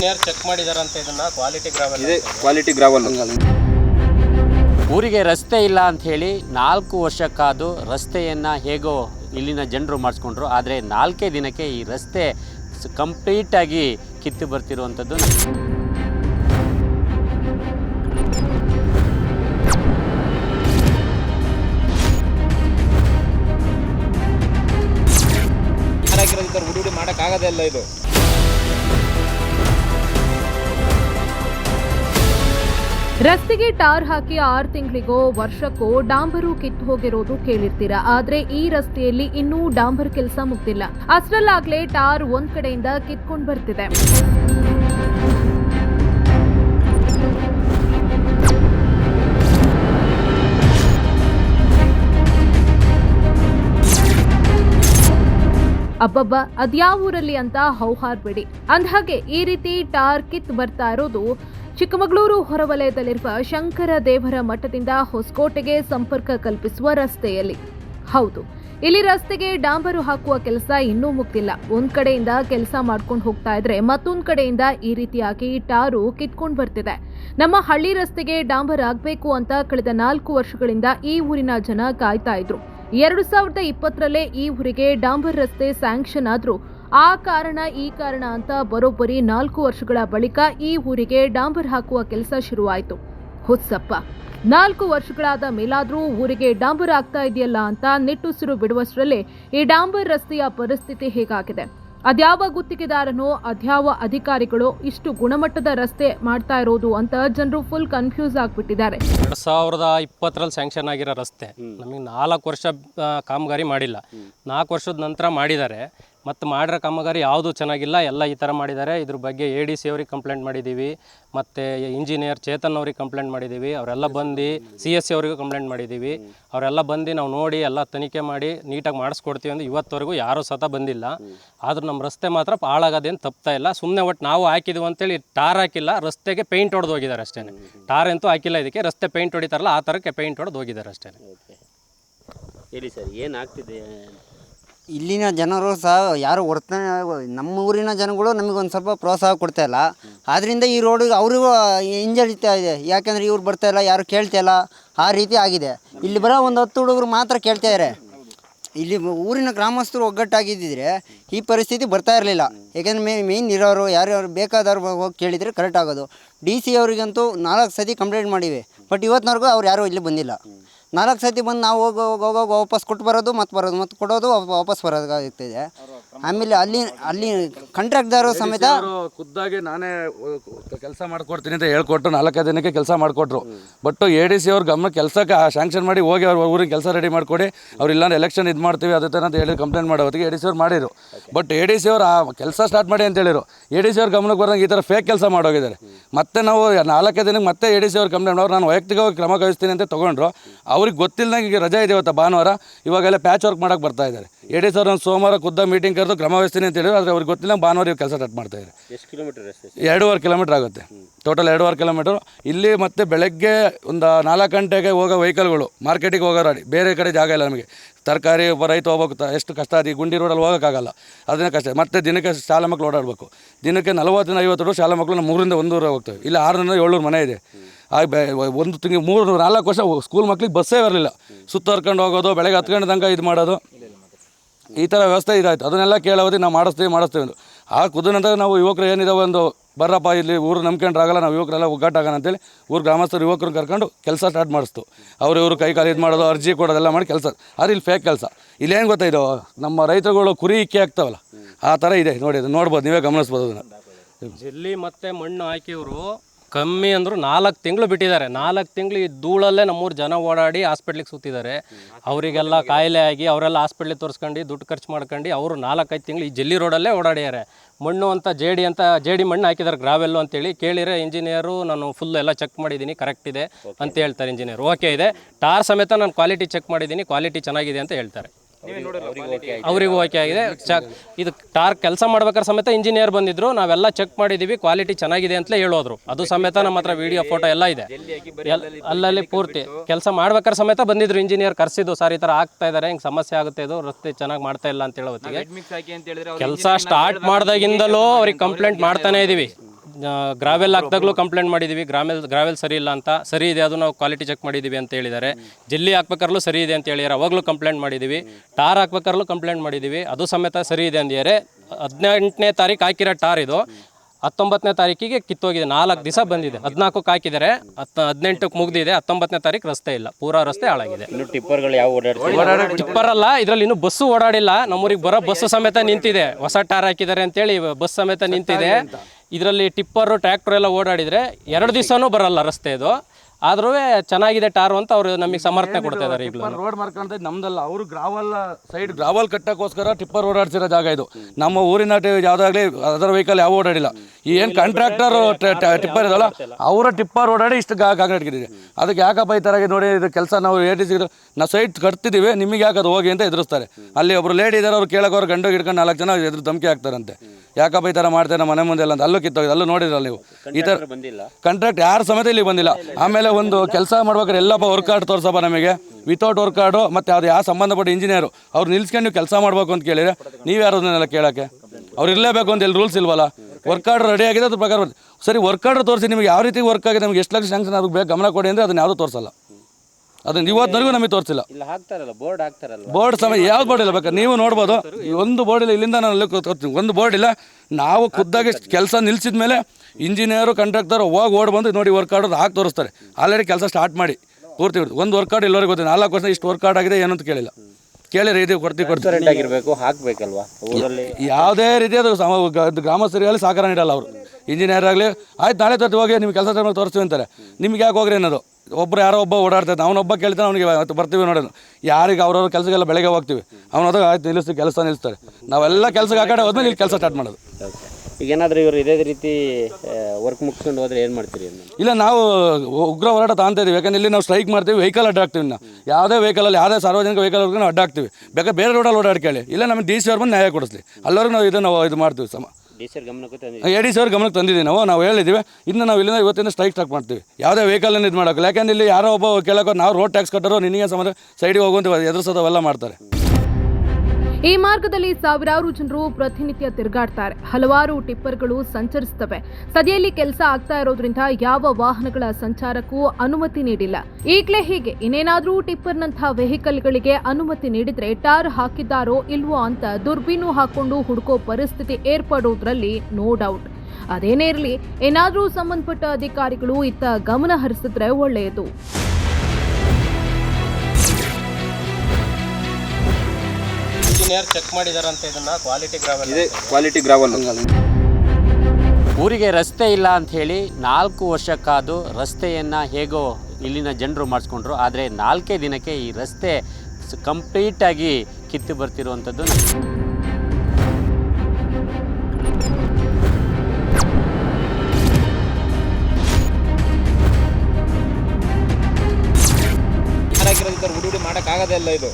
Engineer check ಮಾಡಿದಾರಂತ ಇದನ್ನ quality gravel ಇದೆ ಕ್ವಾಲಿಟಿ ಗ್ರಾವಲ್ ಊರಿಗೆ ರಸ್ತೆ ಇಲ್ಲ ಅಂತ ಹೇಳಿ ನಾಲ್ಕು ಕಾದು ರಸ್ತೆಯನ್ನು ಹೇಗೋ ಇಲ್ಲಿನ ಜನರು ಮಾಡಿಸ್ಕೊಂಡ್ರು. ಆದರೆ ನಾಲ್ಕೇ ದಿನಕ್ಕೆ ಈ ರಸ್ತೆ ಕಂಪ್ಲೀಟಾಗಿ ಕಿತ್ತು ಬರ್ತಿರುವಂಥದ್ದು ಹುಡುಗಿ ಮಾಡೋಕ್ಕಾಗೋದೇ ಇಲ್ಲ ಇದು. ರಸ್ತೆಗೆ ಟಾರ್ ಹಾಕಿ ಆರು ತಿಂಗಳಿಗೋ ವರ್ಷಕ್ಕೋ ಡಾಂಬರು ಕಿತ್ತು ಹೋಗಿರೋದು ಕೇಳಿರ್ತೀರಾ. ಆದ್ರೆ ಈ ರಸ್ತೆಯಲ್ಲಿ ಇನ್ನೂ ಡಾಂಬರ್ ಕೆಲಸ ಮುಗ್ದಿಲ್ಲ. ಅಷ್ಟರಲ್ಲಾಗ್ಲೇ ಟಾರ್ ಒಂದ್ ಕಡೆಯಿಂದ ಕಿತ್ಕೊಂಡ್ ಬರ್ತಿದೆ. ಅಬ್ಬಬ್ಬ ಅದ್ಯಾವ ಊರಲ್ಲಿ ಅಂತ ಹೌಹಾರ್ಬೇಡಿ. ಅಂದ್ಹಾಗೆ ಈ ರೀತಿ ಟಾರ್ ಕಿತ್ ಬರ್ತಾ ಇರೋದು ಚಿಕ್ಕಮಗಳೂರು ಹೊರವಲಯದಲ್ಲಿರುವ ಶಂಕರ ದೇವರ ಮಠದಿಂದ ಹೊಸಕೋಟೆಗೆ ಸಂಪರ್ಕ ಕಲ್ಪಿಸುವ ರಸ್ತೆಯಲ್ಲಿ. ಹೌದು, ಇಲ್ಲಿ ರಸ್ತೆಗೆ ಡಾಂಬರು ಹಾಕುವ ಕೆಲಸ ಇನ್ನೂ ಮುಗ್ದಿಲ್ಲ. ಒಂದ್ ಕಡೆಯಿಂದ ಕೆಲಸ ಮಾಡ್ಕೊಂಡು ಹೋಗ್ತಾ ಇದ್ರೆ ಮತ್ತೊಂದ್ ಕಡೆಯಿಂದ ಈ ರೀತಿಯಾಗಿ ಟಾರು ಕಿತ್ಕೊಂಡು ಬರ್ತಿದೆ. ನಮ್ಮ ಹಳ್ಳಿ ರಸ್ತೆಗೆ ಡಾಂಬರ್ ಆಗ್ಬೇಕು ಅಂತ ಕಳೆದ ನಾಲ್ಕು ವರ್ಷಗಳಿಂದ ಈ ಊರಿನ ಜನ ಕಾಯ್ತಾ ಇದ್ರು. ಎರಡು ಸಾವಿರದ ಇಪ್ಪತ್ತರಲ್ಲೇ ಈ ಊರಿಗೆ ಡಾಂಬರ್ ರಸ್ತೆ ಸ್ಯಾಂಕ್ಷನ್ ಆದರೂ. ಆ ಕಾರಣ, ಈ ಕಾರಣ ಅಂತ ಬರೋಬ್ಬರಿ ನಾಲ್ಕು ವರ್ಷಗಳ ಬಳಿಕ ಈ ಊರಿಗೆ ಡಾಂಬರ್ ಹಾಕುವ ಕೆಲಸ ಶುರುವಾಯಿತು. ಹುಸ್ಸಪ್ಪ! ನಾಲ್ಕು ವರ್ಷಗಳಾದ ಮೇಲಾದರೂ ಊರಿಗೆ ಡಾಂಬರ್ ಆಗ್ತಾ ಇದೆಯಲ್ಲ ಅಂತ ನಿಟ್ಟುಸಿರು ಬಿಡುವಷ್ಟರಲ್ಲೇ ಈ ಡಾಂಬರ್ ರಸ್ತೆಯ ಪರಿಸ್ಥಿತಿ ಹೇಗಾಗಿದೆ? ಅದ್ಯಾವ ಗುತ್ತಿಗೆದಾರನೋ ಅದ್ಯಾವ ಅಧಿಕಾರಿಗಳು ಇಷ್ಟು ಗುಣಮಟ್ಟದ ರಸ್ತೆ ಮಾಡ್ತಾ ಇರೋದು ಅಂತ ಜನರು ಫುಲ್ ಕನ್ಫ್ಯೂಸ್ ಆಗ್ಬಿಟ್ಟಿದ್ದಾರೆ. ಎರಡ್ ಸಾವಿರದ ಇಪ್ಪತ್ತರಲ್ಲಿ ಸ್ಯಾಂಕ್ಷನ್ ಆಗಿರೋ ರಸ್ತೆ. ನಮಗೆ ನಾಲ್ಕು ವರ್ಷ ಆ, ಕಾಮಗಾರಿ ಮಾಡಿಲ್ಲ. ನಾಲ್ಕು ವರ್ಷದ ನಂತರ ಮಾಡಿದ್ದಾರೆ. ಮತ್ತು ಮಾಡಿರೋ ಕಾಮಗಾರಿ ಯಾವುದು ಚೆನ್ನಾಗಿಲ್ಲ, ಎಲ್ಲ ಈ ಥರ ಮಾಡಿದ್ದಾರೆ. ಇದ್ರ ಬಗ್ಗೆ ಎ ಡಿ ಸಿ ಅವ್ರಿಗೆ ಕಂಪ್ಲೇಂಟ್ ಮಾಡಿದ್ದೀವಿ ಮತ್ತು ಇಂಜಿನಿಯರ್ ಚೇತನ್ ಅವ್ರಿಗೆ ಕಂಪ್ಲೇಂಟ್ ಮಾಡಿದ್ದೀವಿ ಅವರೆಲ್ಲ ಬಂದು ಸಿ ಎಸ್ ಸಿ ಅವ್ರಿಗೂ ಕಂಪ್ಲೇಂಟ್ ಮಾಡಿದ್ದೀವಿ ಅವರೆಲ್ಲ ಬಂದು ನಾವು ನೋಡಿ ಎಲ್ಲ ತನಿಖೆ ಮಾಡಿ ನೀಟಾಗಿ ಮಾಡಿಸ್ಕೊಡ್ತೀವಿ ಅಂದ್ರೆ ಇವತ್ತವರೆಗೂ ಯಾರೂ ಸತ ಬಂದಿಲ್ಲ. ಆದರೂ ನಮ್ಮ ರಸ್ತೆ ಮಾತ್ರ ಹಾಳಾಗೋದೇನು ತಪ್ತಾ ಇಲ್ಲ. ಸುಮ್ಮನೆ ಒಟ್ಟು ನಾವು ಹಾಕಿದ್ವಿ ಅಂತೇಳಿ ಟಾರ್ ಹಾಕಿಲ್ಲ, ರಸ್ತೆಗೆ ಪೇಂಟ್ ಹೊಡೆದು ಹೋಗಿದ್ದಾರೆ ಅಷ್ಟೇ ಟಾರ್ ಅಂತೂ ಹಾಕಿಲ್ಲ ಇದಕ್ಕೆ, ರಸ್ತೆ ಪೇಂಟ್ ಹೊಡಿತಾರಲ್ಲ, ಆ ಥರಕ್ಕೆ ಪೇಂಟ್ ಹೊಡೆದು ಹೋಗಿದ್ದಾರೆ ಅಷ್ಟೇ ಹೇಳಿ ಸರ್ ಏನಾಗ್ತಿದೆ ಇಲ್ಲಿನ ಜನರು ಸಹ ಯಾರು ವರ್ತನೆ ನಮ್ಮ ಊರಿನ ಜನಗಳು ನಮಗೊಂದು ಸ್ವಲ್ಪ ಪ್ರೋತ್ಸಾಹ ಕೊಡ್ತಾ ಇಲ್ಲ. ಆದ್ದರಿಂದ ಈ ರೋಡ್ ಅವರಿಗೂ ಹಿಂಜರಿತಾ ಇದೆ. ಯಾಕೆಂದರೆ ಇವ್ರು ಬರ್ತಾ ಇಲ್ಲ, ಯಾರು ಕೇಳ್ತಾ ಇಲ್ಲ. ಆ ರೀತಿ ಆಗಿದೆ. ಇಲ್ಲಿ ಬರೋ ಒಂದು ಹತ್ತು ಹುಡುಗರು ಮಾತ್ರ ಕೇಳ್ತಾ ಇದ್ದಾರೆ ಇಲ್ಲಿ ಊರಿನ ಗ್ರಾಮಸ್ಥರು ಒಗ್ಗಟ್ಟಾಗಿದ್ದಿದ್ರೆ ಈ ಪರಿಸ್ಥಿತಿ ಬರ್ತಾ ಇರಲಿಲ್ಲ. ಯಾಕೆಂದರೆ ಮೇ ಮೇನ್ ಇರೋರು, ಯಾರ್ಯಾರು ಬೇಕಾದವ್ರು ಹೋಗಿ ಕೇಳಿದರೆ ಕರೆಕ್ಟ್ ಆಗೋದು. ಡಿ ಸಿ ಅವರಿಗಂತೂ ನಾಲ್ಕು ಸತಿ ಕಂಪ್ಲೇಂಟ್ ಮಾಡಿವೆ. ಬಟ್ ಇವತ್ತಿನವರೆಗೂ ಅವ್ರು ಯಾರೂ ಇಲ್ಲಿ ಬಂದಿಲ್ಲ. ನಾಲ್ಕು ಸತಿ ಬಂದು ನಾವು ಹೋಗೋ ಹೋಗೋ ವಾಪಸ್ ಕೊಟ್ಟು ಬರೋದು ಮತ್ತೆ ಬರೋದು ಮತ್ತೆ ಕೊಡೋದು ವಾಪ್- ವಾಪಸ್ ಬರೋದಾಗ್ತಿದೆ ಆಮೇಲೆ ಅಲ್ಲಿ ಅಲ್ಲಿ ಕಾಂಟ್ರಾಕ್ಟ್ದಾರು ಸಮೇತ ಖುದ್ದಾಗಿ ನಾನೇ ಕೆಲಸ ಮಾಡ್ಕೊಡ್ತೀನಿ ಅಂತ ಹೇಳ್ಕೊಟ್ಟು ನಾಲ್ಕೈದು ದಿನಕ್ಕೆ ಕೆಲಸ ಮಾಡಿಕೊಟ್ರು. ಬಟ್ ಎ ಡಿ ಸಿ ಅವ್ರ ಗಮನ ಕೆಲಸಕ್ಕೆ ಶಾಂಕ್ಷನ್ ಮಾಡಿ ಹೋಗಿ ಅವ್ರ ಊರಿಗೆ ಕೆಲಸ ರೆಡಿ ಮಾಡಿಕೊಡಿ. ಅವ್ರು ಇಲ್ಲಾಂದ್ರೆ ಎಲೆಕ್ಷನ್ ಇದು ಮಾಡ್ತೀವಿ ಅದೇ ಥರ ಅಂತ ಹೇಳಿ ಕಂಪ್ಲೇಂಟ್ ಮಾಡೋ ಹೊತ್ತಿಗೆ ಎ ಡಿ ಸಿ ಅವ್ರು ಮಾಡಿದ್ರು ಬಟ್ ಎ ಡಿ ಸಿ ಅವ್ರು ಆ ಕೆಲಸ ಸ್ಟಾರ್ಟ್ ಮಾಡಿ ಅಂತ ಹೇಳಿರು. ಎ ಡಿ ಸಿ ಅವ್ರ ಗಮನಕ್ಕೆ ಬರೋಂಗೆ ಈ ಥರ ಫೇಕ್ ಕೆಲಸ ಮಾಡೋಗಿದ್ದಾರೆ. ಮತ್ತೆ ನಾವು ನಾಲ್ಕೈದು ದಿನಕ್ಕೆ ಮತ್ತೆ ಎ ಡಿ ಸಿ ಅವ್ರು ಕಂಪ್ಲೇಂಟ್ ಮಾಡೋರು. ನಾನು ವೈಯಕ್ತಿಕವಾಗಿ ಕ್ರಮ ಕಳಿಸ್ತೀನಿ ಅಂತ ತೊಗೊಂಡ್ರು. ಅವ್ರಿಗೆ ಗೊತ್ತಿಲ್ಲದಂಗೆ ಈಗ ರಜಾ ಇದೆ ಇವತ್ತು ಭಾನುವಾರ. ಇವಾಗೆಲ್ಲ ಪ್ಯಾಚ್ ವರ್ಕ್ ಮಾಡೋಕೆ ಬರ್ತಾ ಇದ್ದಾರೆ. ಎಡಿ ಸರ್ ಒಂದು ಸೋಮವಾರ ಖುದ್ದ ಮೀಟಿಂಗ್ ಕರೆದು ಕ್ರಮ ವಹಿಸ್ತೀನಿ ಅಂತ ಹೇಳಿದ್ರು ಆದರೆ ಅವ್ರಿಗೆ ಗೊತ್ತಿಲ್ಲ ಭಾನುವಾರ ಇವ್ರು ಕೆಲಸ ಸ್ಟಾರ್ಟ್ ಮಾಡ್ತಾ ಇದ್ದಾರೆ. ಎಷ್ಟು ಕಿಲೋಮೀಟರ್ ಎರಡೂವರೆ ಕಿಲೋಮೀಟರ್ ಆಗುತ್ತೆ. ಟೋಟಲ್ ಎರಡೂವರೆ ಕಿಲೋಮೀಟ್ರ್ ಇಲ್ಲಿ ಮತ್ತೆ ಬೆಳಗ್ಗೆ ಒಂದು ನಾಲ್ಕು ಗಂಟೆಗೆ ಹೋಗೋ ವೆಹಿಕಲ್ಗಳು ಮಾರ್ಕೆಟಿಗೆ ಹೋಗೋ ರಾಡಿ ಬೇರೆ ಕಡೆ ಜಾಗ ಇಲ್ಲ ನಮಗೆ. ತರಕಾರಿ ಒಬ್ಬ ರೈತ ಹೋಗ್ಬೇಕು? ಎಷ್ಟು ಕಷ್ಟ ಅದು ಗುಂಡಿ ರೋಡಲ್ಲಿ ಹೋಗೋಕ್ಕಾಗಲ್ಲ. ಅದನ್ನೇ ಕಷ್ಟ. ಮತ್ತೆ ದಿನಕ್ಕೆ ಶಾಲೆ ಮಕ್ಕಳು ಓಡಾಡಬೇಕು. ದಿನಕ್ಕೆ ನಲವತ್ತರಿಂದ ಐವತ್ತು ರೋಡ್ ಶಾಲೆ ಮಕ್ಕಳು ನಮ್ಮ ಮೂರಿಂದ ಒಂದೂರು ಹೋಗ್ತವೆ. ಇಲ್ಲಿ ಆರರಿಂದ ಏಳ್ನೂರು ಮನೆ ಇದೆ. ಆ ಬೆ- ಒಂದು ತಿಂಗಳು ಮೂರು, ನಾಲ್ಕು ವರ್ಷ ಸ್ಕೂಲ್ ಮಕ್ಳಿಗೆ ಬಸ್ಸೇ ಬರಲಿಲ್ಲ. ಸುತ್ತರ್ಕೊಂಡು ಹೋಗೋದು, ಬೆಳಗ್ಗೆ ಹತ್ತು ಗಂಟೆ ಇದು ಮಾಡೋದು. ಈ ಥರ ವ್ಯವಸ್ಥೆ ಇದಾಯಿತು. ಅದನ್ನೆಲ್ಲ ಕೇಳೋದಿ ನಾವು ಮಾಡಿಸ್ತೀವಿ ಮಾಡಿಸ್ತೀವಿ ಆ ಕುದ ನಾವು ಯುವಕರು ಏನಿದಾವೆ ಒಂದು ಬರ್ರಪ್ಪ, ಇಲ್ಲಿ ಊರು ನಂಬ್ಕೊಂಡ್ರಾಗಲ್ಲ ನಾವು ಯುವಕರೆಲ್ಲ ಒಗ್ಗಟ್ಟಾಗೋಣ ಅಂತೇಳಿ ಊರು ಗ್ರಾಮಸ್ಥರು ಯುವಕರು ಕರ್ಕೊಂಡು ಕೆಲಸ ಸ್ಟಾರ್ಟ್ ಮಾಡಿಸ್ತು. ಅವ್ರು ಇವರು ಕೈ ಕಾಲು ಇದು ಮಾಡೋದು, ಅರ್ಜಿ ಕೊಡೋದೆಲ್ಲ ಮಾಡಿ ಕೆಲಸ. ಅದು ಇಲ್ಲಿ ಫೇಕ್ ಕೆಲಸ. ಇಲ್ಲೇನು ಏನು ನಮ್ಮ ರೈತರುಗಳು ಕುರಿ ಇಕ್ಕಿ ಆಗ್ತಾವಲ್ಲ ಆ ಥರ ಇದೆ. ನೋಡಿ ನೋಡ್ಬೋದು, ನೀವೇ ಗಮನಿಸ್ಬೋದು ಅದನ್ನು. ಜಲ್ಲಿ ಮತ್ತೆ ಮಣ್ಣು ಹಾಕಿವರು ಕಮ್ಮಿ ಅಂದ್ರು ನಾಲ್ಕು ತಿಂಗಳು ಬಿಟ್ಟಿದ್ದಾರೆ. ನಾಲ್ಕು ತಿಂಗಳು ಈ ಧೂಳಲ್ಲೇ ನಮ್ಮೂರು ಜನ ಓಡಾಡಿ ಹಾಸ್ಪಿಟ್ಲಿಗೆ ಸುತ್ತಿದ್ದಾರೆ. ಅವರಿಗೆಲ್ಲ ಕಾಯಿಲೆ ಆಗಿ ಅವರೆಲ್ಲ ಹಾಸ್ಪಿಟ್ಲಿಗೆ ತೋರಿಸ್ಕೊಂಡು, ದುಡ್ಡು ಖರ್ಚು ಮಾಡ್ಕೊಂಡು ಅವರು ನಾಲ್ಕೈದು ತಿಂಗಳು ಈ ಜಲ್ಲಿ ರೋಡಲ್ಲೇ ಓಡಾಡಿದ್ದಾರೆ ಮಣ್ಣು ಅಂತ ಜೇಡಿ ಅಂತ, ಜೇಡಿ ಮಣ್ಣು ಹಾಕಿದ್ದಾರೆ ಗ್ರಾವೆಲ್ಲು ಅಂತೇಳಿ. ಕೇಳಿರೆ ಇಂಜಿನಿಯರು ನಾನು ಫುಲ್ ಎಲ್ಲ ಚೆಕ್ ಮಾಡಿದ್ದೀನಿ ಕರೆಕ್ಟ್ ಇದೆ ಅಂತ ಹೇಳ್ತಾರೆ ಇಂಜಿನಿಯರ್ ಓಕೆ ಇದೆ. ಟಾರ್ ಸಮೇತ ನಾನು ಕ್ವಾಲಿಟಿ ಚೆಕ್ ಮಾಡಿದ್ದೀನಿ ಕ್ವಾಲಿಟಿ ಚೆನ್ನಾಗಿದೆ ಅಂತ ಹೇಳ್ತಾರೆ. ಅವರಿಗೂ ಓಕೆ ಆಗಿದೆ. ಚಕ್ ಇದು ಟಾರ್ ಕೆಲಸ ಮಾಡ್ಬೇಕಾದ್ರೆ ಸಮೇತ ಇಂಜಿನಿಯರ್ ಬಂದಿದ್ರು. ನಾವೆಲ್ಲ ಚೆಕ್ ಮಾಡಿದ್ದೀವಿ ಕ್ವಾಲಿಟಿ ಚೆನ್ನಾಗಿದೆ ಅಂತಲೇ ಹೇಳೋದ್ರು. ಅದು ಸಮೇತ ನಮ್ಮ ಹತ್ರ ವಿಡಿಯೋ ಫೋಟೋ ಎಲ್ಲ ಇದೆ. ಅಲ್ಲಲ್ಲಿ ಪೂರ್ತಿ ಕೆಲಸ ಮಾಡ್ಬೇಕಾದ್ರೆ ಸಮೇತ ಬಂದಿದ್ರು ಇಂಜಿನಿಯರ್ ಕರ್ಸಿದ್ದು ಸರ್ ಈ ಥರ ಆಗ್ತಾ ಇದ್ದಾರೆ ಹಿಂಗೆ ಸಮಸ್ಯೆ ಆಗುತ್ತೆ ಇದು ರಸ್ತೆ ಚೆನ್ನಾಗಿ ಮಾಡ್ತಾ ಇಲ್ಲ ಅಂತ ಹೇಳೋ ಹೊತ್ತಿಗೆ ಮಿಕ್ಸ್ ಹಾಕಿ ಅಂತ ಹೇಳಿದ್ರೆ ಕೆಲಸ ಸ್ಟಾರ್ಟ್ ಮಾಡ್ದಾಗಿಂದಲೂ ಅವ್ರಿಗೆ ಕಂಪ್ಲೇಂಟ್ ಮಾಡ್ತಾನೆ ಇದೀವಿ. ಗ್ರಾವೆಲ್ ಹಾಕ್ದಾಗಲೂ ಕಂಪ್ಲೇಂಟ್ ಮಾಡಿದ್ದೀವಿ ಗ್ರಾವೆಲ್ ಗ್ರಾವೆಲ್ ಸರಿ ಇಲ್ಲ ಅಂತ. ಸರಿ ಇದೆ ಅದು ನಾವು ಕ್ವಾಲಿಟಿ ಚೆಕ್ ಮಾಡಿದ್ದೀವಿ ಅಂತ ಹೇಳಿದ್ದಾರೆ. ಜಲ್ಲಿ ಹಾಕ್ಬೇಕಾರ್ಲೂ ಸರಿ ಇದೆ ಅಂತ ಹೇಳಿದ್ದಾರೆ. ಅವಾಗಲೂ ಕಂಪ್ಲೇಂಟ್ ಮಾಡಿದ್ದೀವಿ ಟಾರ್ ಹಾಕ್ಬೇಕಾರ್ಲೂ ಕಂಪ್ಲೇಂಟ್ ಮಾಡಿದ್ದೀವಿ ಅದು ಸಮೇತ ಸರಿ ಇದೆ ಅಂದಿದ್ದಾರೆ. ಹದಿನೆಂಟನೇ ತಾರೀಕು ಹಾಕಿರೋ ಟಾರ್ ಇದು. ಹತ್ತೊಂಬತ್ತನೇ ತಾರೀಕಿಗೆ ಕಿತ್ತೋಗಿದೆ. ನಾಲ್ಕು ದಿವಸ ಬಂದಿದೆ. ಹದಿನಾಲ್ಕಕ್ಕೆ ಹಾಕಿದ್ದಾರೆ. ಹತ್ತ ಹದಿನೆಂಟಕ್ಕೆ ಮುಗ್ದಿದೆ. ಹತ್ತೊಂಬತ್ತನೇ ತಾರೀಕು ರಸ್ತೆ ಇಲ್ಲ. ಪೂರಾ ರಸ್ತೆ ಹಾಳಾಗಿದೆ. ಇನ್ನು ಟಿಪ್ಪರ್ಗಳು ಯಾವ ಓಡಾಡ್ತಾರೆ ಟಿಪ್ಪರ್ ಅಲ್ಲ ಇದರಲ್ಲಿ ಇನ್ನೂ ಬಸ್ಸು ಓಡಾಡಿಲ್ಲ. ನಮ್ಮೂರಿಗೆ ಬರೋ ಬಸ್ಸು ಸಮೇತ ನಿಂತಿದೆ. ಹೊಸ ಟಾರ್ ಹಾಕಿದ್ದಾರೆ ಅಂತೇಳಿ ಬಸ್ ಸಮೇತ ನಿಂತಿದೆ. ಇದರಲ್ಲಿ ಟಿಪ್ಪರು ಟ್ರ್ಯಾಕ್ಟ್ರ್ ಎಲ್ಲ ಓಡಾಡಿದರೆ ಎರಡು ದಿವಸನೂ ಬರಲ್ಲ ರಸ್ತೆ ಇದು. ಆದ್ರೂ ಚೆನ್ನಾಗಿದೆ ಟಾರು ಅಂತ ಅವರು ನಮಗೆ ಸಮರ್ಥನೆ ಕೊಡ್ತಾ ಇದ್ದಾರೆ ಈಗಲೂ. ರೋಡ್ ಮಾಡ್ಕೊಂತ ನಮ್ದಲ್ಲ ಅವರು ಗ್ರಾವಲ್ ಸೈಡ್ ಗ್ರಾವಲ್ ಕಟ್ಟಕ್ಕೋಸ್ಕರ ಟಿಪ್ಪರ್ ಓಡಾಡ್ಸಿರೋ ಜಾಗ ಇದು. ನಮ್ಮ ಊರಿನ ಯಾವ್ದಾಗ್ಲಿ ಅದರ ವೆಹಿಕಲ್ ಯಾವ ಓಡಾಡಿಲ್ಲ. ಈ ಏನು ಕಾಂಟ್ರಾಕ್ಟರ್ ಟಿಪ್ಪರ್ ಇದಲ್ಲ ಅವರ ಟಿಪ್ಪರ್ ಓಡಾಡಿ ಇಷ್ಟು ಇದೆ ಅದಕ್ಕೆ ಯಾಕಪ್ಪ ಈ ಥರ ನೋಡಿ ಇದು ಕೆಲಸ ನಾವು ಎ ಟಿ ಸಿ ನಾವು ಸೈಟ್ ಕಟ್ತಿದ್ದೀವಿ ನಿಮಗೆ ಯಾಕೆ ಅದು ಹೋಗಿ ಅಂತ ಎದುರಿಸ್ತಾರೆ. ಅಲ್ಲಿ ಒಬ್ರು ಲೇಡಿ ಇದ್ದಾರೆ ಅವ್ರು ಕೇಳಕ್ಕೆ ಅವ್ರು ಗಂಡು ಹಿಡ್ಕೊಂಡು ನಾಲ್ಕು ಜನ ಎದುರು ಧಮಕಿ ಹಾಕ್ತಾರಂತೆ. ಯಾಕಪ್ಪ ಈ ಥರ ಮಾಡ್ತಾರೆ ನಮ್ಮ ಮನೆ ಮುಂದೆ ಅಲ್ಲ ಅಂತ. ಅಲ್ಲೂ ಕಿತ್ತೋಗಿದೆ ಅಲ್ಲೂ ನೋಡಿದ್ರಲ್ಲ ನೀವು? ಈ ಥರ ಬಂದಿಲ್ಲ. ಕಾಂಟ್ರಾಕ್ಟ್ ಯಾರು ಸಮೇತ ಇಲ್ಲಿ ಬಂದಿಲ್ಲ ಆಮೇಲೆ ಒಂದು ಕೆಲಸ ಮಾಡ್ಬೇಕಾದ್ರೆ ಎಲ್ಲಪ್ಪ ವರ್ಕ್ ಕಾರ್ಡ್ ತೋರ್ಸಪ್ಪ ನಮಗೆ. ವಿತೌಟ್ ವರ್ಕ್ ಕಾರ್ಡು ಮತ್ತು ಅದು ಯಾವ ಸಂಬಂಧಪಟ್ಟ ಇಂಜಿನಿಯರು ಅವ್ರು ನಿಲ್ಸ್ಕೊಂಡು ನೀವು ಕೆಲಸ ಮಾಡಬೇಕು ಅಂತ ಕೇಳಿದರೆ ನೀವು ಯಾರು ಅದನ್ನೆಲ್ಲ ಕೇಳೋಕ್ಕೆ? ಅವ್ರು ಇರಲೇಬೇಕು ಅಂತ ಎಲ್ಲಿ ರೂಲ್ಸ್ ಇಲ್ವಲ್ಲ? ವರ್ಕ್ ಕಾರ್ಡ್ ರೆಡಿ ಆಗಿದೆ ಅದ್ರ ಪ್ರಕಾರ. ಸರಿ ವರ್ಕ್ ಕಾರ್ಡ್ ತೋರಿಸಿ ನಿಮಗೆ ಯಾವ ರೀತಿ ವರ್ಕ್ ಆಗಿದೆ ನಮ್ಗೆ ಎಷ್ಟು ಲಕ್ಷ ಸ್ಯಾಂಕ್ಷನ್ ಅದಕ್ಕೆ ಬೇಕು ಗಮನ ಕೊಡಿ ಅಂದರೆ ಅದನ್ನ ಯಾವುದೂ ತೋರಿಸಲ್ಲ. ಅದನ್ನ ಇವತ್ತಿನವರೆಗೂ ನಮಗೆ ತೋರಿಸಿಲ್ಲ. ಬೋರ್ಡ್ ಬೋರ್ಡ್ ಸಮಯ ಯಾವ ಬೋರ್ಡ್ ಇಲ್ಲ ಬೇಕಾದ್ರೆ ನೀವು ನೋಡ್ಬೋದು. ಈ ಒಂದು ಬೋರ್ಡ್ ಇಲ್ಲ ಇಲ್ಲಿಂದ ನಾನು ಒಂದು ಬೋರ್ಡ್ ಇಲ್ಲ ನಾವು ಖುದ್ದಾಗಿ ಕೆಲಸ ನಿಲ್ಸಿದ ಮೇಲೆ ಇಂಜಿನಿಯರು ಕಂಟ್ರಾಕ್ಟರ್ ಹೋಗಿ ಓಡ್ ಬಂದು ನೋಡಿ ವರ್ಕ್ ಆರ್ಡರ್ ಹಾಕಿ ತೋರಿಸ್ತಾರೆ. ಆಲ್ರೆಡಿ ಕೆಲಸ ಸ್ಟಾರ್ಟ್ ಮಾಡಿ. ಪೂರ್ತಿ ಒಂದು ವರ್ಕ್ ಕಾರ್ಡ್ ಎಲ್ಲರಿಗೂ ಗೊತ್ತಿಲ್ಲ. ನಾಲ್ಕು ವರ್ಷ ಇಷ್ಟು ವರ್ಕ್ ಕಾರ್ಡ್ ಆಗಿದೆ ಏನಂತ ಕೇಳಿಲ್ಲ. ಕೇಳಿರಿ ಇದು ಕೊಡ್ತೀವಿ ಕೊಡ್ತಾರೆ ಆಗಿರ್ಬೇಕು ಹಾಕ್ಬೇಕಲ್ವಾ? ಯಾವುದೇ ರೀತಿ ಅದು ಸಮ ಗ್ರಾಮಸ್ಥರಿಗಾಗಲಿ ಸಹಕಾರ ನೀಡಲ್ಲ ಅವರು. ಇಂಜಿನಿಯರ್ ಆಗಲಿ ಆಯ್ತು ನಾಳೆ ತರ್ತಿ ಹೋಗಿ ನಿಮ್ಗೆ ಕೆಲಸ ತೋರಿಸ್ತೀವಿ ಅಂತಾರೆ. ನಿಮ್ಗೆ ಯಾಕೆ ಹೋಗ್ರಿ ಅನ್ನೋದು. ಒಬ್ರು ಯಾರೋ ಒಬ್ಬ ಓಡಾಡ್ತಾರೆ ಅವನೊಬ್ಬ ಕೇಳ್ತಾನೆ ಅವನಿಗೆ ಅವತ್ತು ಬರ್ತೀವಿ ನೋಡೋದು ಯಾರಿಗೆ ಅವ್ರವ್ರ ಕೆಲಸಕ್ಕೆಲ್ಲ ಬೆಳಗ್ಗೆ ಹೋಗ್ತೀವಿ. ಅವನು ಹೋದಾಗ ಆಯ್ತು ನಿಲ್ಲಿಸ್ತೀವಿ ಕೆಲಸ ನಿಲ್ಲಿಸ್ತಾರೆ. ನಾವೆಲ್ಲ ಕೆಲಸಕ್ಕೆ ಆ ಕಡೆ ಹೋದ್ಮೇಲೆ ಇಲ್ಲಿ ಕೆಲಸ ಸ್ಟಾರ್ಟ್ ಮಾಡೋದು. ಈಗ ಏನಾದರೂ ಇವರು ಇದೇ ರೀತಿ ವರ್ಕ್ ಮುಗಿಸ್ಕೊಂಡು ಹೋದ್ರೆ ಏನು ಮಾಡ್ತೀರಿ ಇಲ್ಲ ನಾವು ಉಗ್ರ ಹೋರಾಟ ತಾಂತಾ ಇದ್ದೀವಿ ಯಾಕಂದ್ರೆ ಇಲ್ಲಿ ನಾವು ಸ್ಟ್ರೈಕ್ ಮಾಡ್ತೀವಿ ವೆಹಿಕಲ್ ಅಡ್ಡಾಕ್ತೀವಿ ನಾವು ಯಾವುದೇ ವೆಹಿಕಲಲ್ಲಿ ಯಾವುದೇ ಸಾರ್ವಜನಿಕ ವೆಹಿಕಲ್ ನಾವು ಅಡ್ಡಾಕ್ತೀವಿ ಬೇಕಾದ್ರೆ ಬೇರೆ ರೋಡಲ್ಲಿ ಓಡಾಡ್ಕೊಳ್ಳಿ ಇಲ್ಲ ನಮ್ಮ ಡಿ ಸಿ ಅವ್ರು ಬಂದು ನ್ಯಾಯ ಕೊಡಿಸ್ಲಿ. ಅಲ್ಲವರೆಗೂ ನಾವು ಇದನ್ನು ನಾವು ಇದು ಮಾಡ್ತೀವಿ ಸಮ. ಎ ಡಿ ಸಿ ಅವ್ರ ಗಮನಕ್ಕೆ ತಂದಿದ್ದೀವಿ ನಾವು. ನಾವು ಹೇಳಿದ್ದೀವಿ. ಇನ್ನು ನಾವು ಇಲ್ಲಿಂದ ಇವತ್ತಿಂದ ಸ್ಟ್ರೈಕ್ ಸ್ಟಾಕ್ ಮಾಡ್ತೀವಿ. ಯಾವುದೇ ವೆಹಿಕಲನ್ನು ಇದು ಮಾಡೋಕ್ಕಲ್ಲ ಯಾಕಂದ್ರೆ ಇಲ್ಲಿ ಯಾರೋ ಒಬ್ಬ ಕೇಳೋಕೆ ನಾವು ರೋಡ್ ಟ್ಯಾಕ್ಸ್ ಕಟ್ಟರೋ ನಿನಗೆ ಸಮಯ ಸೈಡಿಗೆ ಹೋಗುವಂತ ಎದುರಿಸೋದವೆಲ್ಲ ಮಾಡ್ತಾರೆ. ಈ ಮಾರ್ಗದಲ್ಲಿ ಸಾವಿರಾರು ಜನರು ಪ್ರತಿನಿತ್ಯ ತಿರುಗಾಡ್ತಾರೆ. ಹಲವಾರು ಟಿಪ್ಪರ್ಗಳು ಸಂಚರಿಸುತ್ತವೆ. ಸದ್ಯಲ್ಲಿ ಕೆಲಸ ಆಗ್ತಾ ಇರೋದ್ರಿಂದ ಯಾವ ವಾಹನಗಳ ಸಂಚಾರಕ್ಕೂ ಅನುಮತಿ ನೀಡಿಲ್ಲ. ಈಗಲೇ ಹೀಗೆ ಇನ್ನೇನಾದರೂ ಟಿಪ್ಪರ್ನಂತಹ ವೆಹಿಕಲ್ಗಳಿಗೆ ಅನುಮತಿ ನೀಡಿದ್ರೆ ಟಾರ್ ಹಾಕಿದ್ದಾರೋ ಇಲ್ವೋ ಅಂತ ದುರ್ಬೀನು ಹಾಕೊಂಡು ಹುಡುಕೋ ಪರಿಸ್ಥಿತಿ ಏರ್ಪಡೋದ್ರಲ್ಲಿ ನೋ ಡೌಟ್. ಅದೇನೇ ಇರಲಿ, ಏನಾದರೂ ಸಂಬಂಧಪಟ್ಟ ಅಧಿಕಾರಿಗಳು ಇತ್ತ ಗಮನ ಹರಿಸಿದ್ರೆ ಒಳ್ಳೆಯದು. ಇಂಜಿನಿಯರ್ ಚೆಕ್ ಮಾಡಿದಾರಂತ ಇದನ್ನ ಕ್ವಾಲಿಟಿ ಗ್ರಾವೆಲ್ ಇದೆ ಕ್ವಾಲಿಟಿ ಗ್ರಾವಲ್ ಊರಿಗೆ ರಸ್ತೆ ಇಲ್ಲ ಅಂತ ಹೇಳಿ ನಾಲ್ಕು ವರ್ಷ ಕಾದು ರಸ್ತೆಯನ್ನು ಹೇಗೋ ಇಲ್ಲಿನ ಜನರು ಮಾಡಿಸ್ಕೊಂಡ್ರು. ಆದರೆ ನಾಲ್ಕೇ ದಿನಕ್ಕೆ ಈ ರಸ್ತೆ ಕಂಪ್ಲೀಟಾಗಿ ಕಿತ್ತು ಬರ್ತಿರುವಂಥದ್ದು ಹುಡುಗರು ಮಾಡೋಕ್ಕಾಗೋದೇ ಇಲ್ಲ ಇದು.